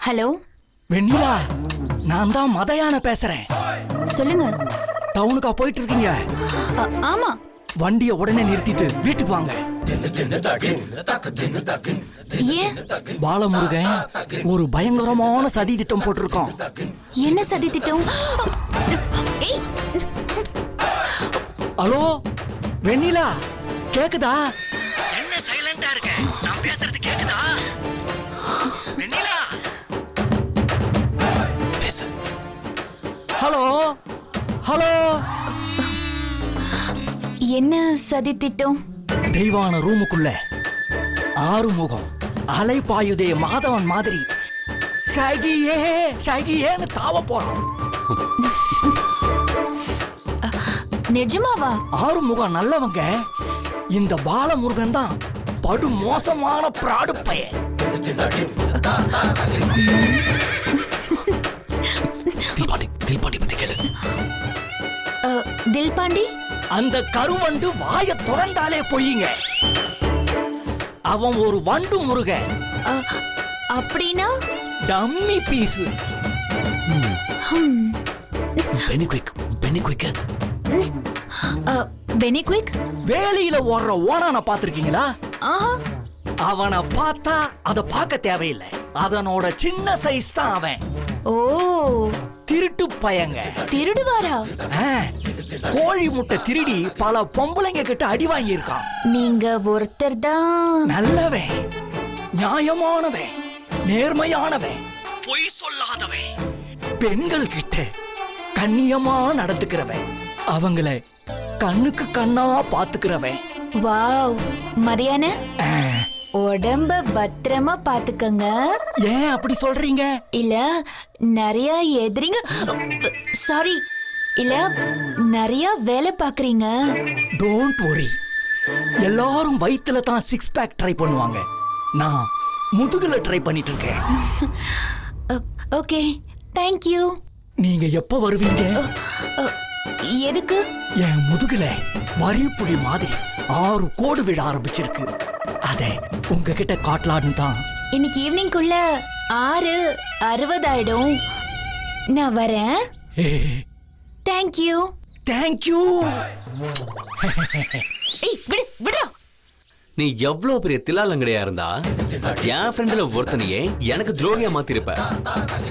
Hello? வெண்ணிலா நான் தான் மதையான பேசுறேன். சொல்லுங்க. டவுனுக்கா போயிட்டு இருக்கீங்க அ, ஆமா. வண்டியை உடனே நிறுத்திட்டு வீட்டுக்கு வாங்க. ஏன்? பாலமுருகன் ஒரு பயங்கரமான சதி திட்டம் போட்டிருக்கோம் என்ன சதி திட்டம் ஏய்! ஹலோ? வெண்ணிலா கேக்குதா? ஹலோ என்ன சதி திட்டம் தெய்வான ரூமுக்குள்ள ஆறு முகம் அலை பாயுதே மாதவன் மாதிரி சகியே சகியேன்னு தாவ போறான் நிஜமாவா ஆறு முகம் நல்லவங்க இந்த பாலமுருகன் தான் படு மோசமான பிராடு பையன் அ, தில் பாண்டி? அந்த கருவண்டு வாய திறந்தாலே பொய்யுங்க. அவன் ஒரு வண்டு முருக அப்படின்னா? Dummy piece. Beni quick Beni quick அ, பெனிக்விக்? வேலியில ஓடுற ஓனான பாத்திருக்கீங்களா ஆஹா. அவனை பார்த்தா அத பார்க்க தேவையில்லை. அதனோட சின்ன சைஸ் தான் அவன். ஓ. திருட்டு பயங்க. திருடுவாரா? ஆ, கோழி முட்டை திருடி பல பொம்பளைங்க கிட்ட அடி வாங்கியிருக்கான். நீங்க ஒருத்தர் தான். நல்லவன் நியாயமானவன் நேர்மையானவன் பொய் சொல்லாதவன். பெண்கள் கிட்ட கண்ணியமா நடந்துக்கிறவன் அவங்கள கண்ணுக்கு கண்ணா பாத்துக்கிறவன் வாவ். மதியான ஆ, உடம்ப பத்திரமா பாத்துக்கங்க ஏன் அப்படி சொல்றீங்க? இல்ல நிறைய எதிரிங்க சாரி இல்ல நிறைய வேலை பாக்குறீங்க. Don't worry. எல்லாரும் வயித்துல தான் சிக்ஸ் பேக் ட்ரை பண்ணுவாங்க. நான் முதுகுல ட்ரை பண்ணிட்டு இருக்கேன் ஓகே தேங்க்யூ நீங்க எப்ப வருவீங்க? எதுக்கு? என் முதுகுல வரிப்புலி மாதிரி ஆறு கோடு விட ஆரம்பிச்சிருக்கு. அத உங்ககிட்ட காட்டலான்னு தான். இன்னைக்கு ஈவினிங்குள்ள ஆறு அறுபதாயிடும். நான் வரேன். தேங்க்யூ தேங்க்யூ ஏய் விடு விடு. நீ எவ்வளவு பெரிய தில்லாலங்கடையா இருந்தா? என் ஃப்ரெண்டுல ஒருத்தனையே எனக்கு துரோகியா மாத்திருப்ப.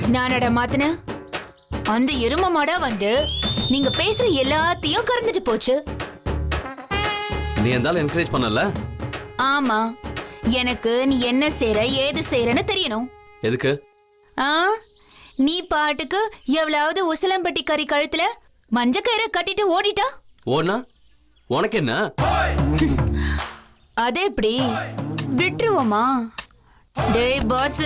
நானடா மாத்துன? அந்த எரும மாடா வந்து நீங்க பேசுற எல்லாத்தையும் கறந்துட்டு போச்சு. நீ இருந்தாலும் என்கரேஜ் பண்ணல? ஆமா. எனக்கு நீ என்ன செய்ற ஏது செய்றன்னு தெரியணும். எதுக்கு? ஆ? நீ பாட்டுக்கு எவ்வளவு உசலம்பட்டி கறி கழுத்துல மஞ்ச கயிறை கட்டிட்டு ஓடிட்டா? ஓனா உனக்கு என்ன அது எப்படி? விட்டுருவோமா? டேய் பாஸ்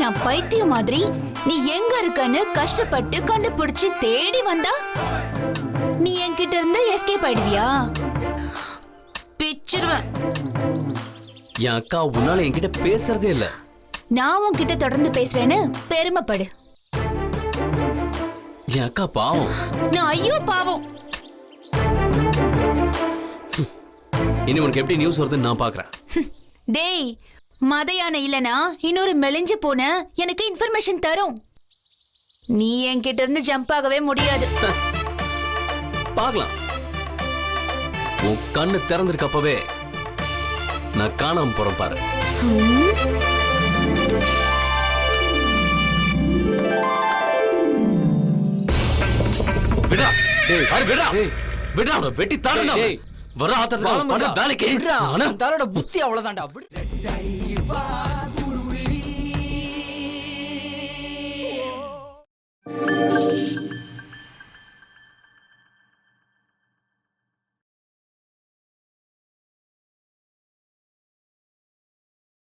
நான் பைத்தியம் மாதிரி நீ எங்க இருக்கன்னு கஷ்டப்பட்டு கண்டுபிடிச்சு தேடி வந்தா நீ என்கிட்ட இருந்து எஸ்கேப் ஆயிடுவியா? பிச்சிருவேன். என் அக்கா உன்னால என்கிட்ட பேசுறதே இல்ல. நான் உன்கிட்ட தொடர்ந்து பேசுறேன்னு பெருமைப்படு. என் அக்கா பாவம். நான் ஐயோ பாவம். இனி உனக்கு எப்படி நியூஸ் வருதுன்னு நான் பாக்குறேன். டேய் மத யானை இல்லனா இன்னொரு மெலிஞ்சு போன எனக்கு இன்ஃபர்மேஷன் தரும். நீ என்கிட்ட இருந்து ஜம்ப் ஆகவே முடியாது. பார்க்கலாம் உன் கண்ணு திறந்திருக்கப்பவே நான் காணாம போறேன் பாரு. விடா. டேய், அरे விடா? டேய். விடா அவனை வெட்டி தாடா டேய், வர வேலைக்கு. புத்தி அவ்வளவுதான்டா.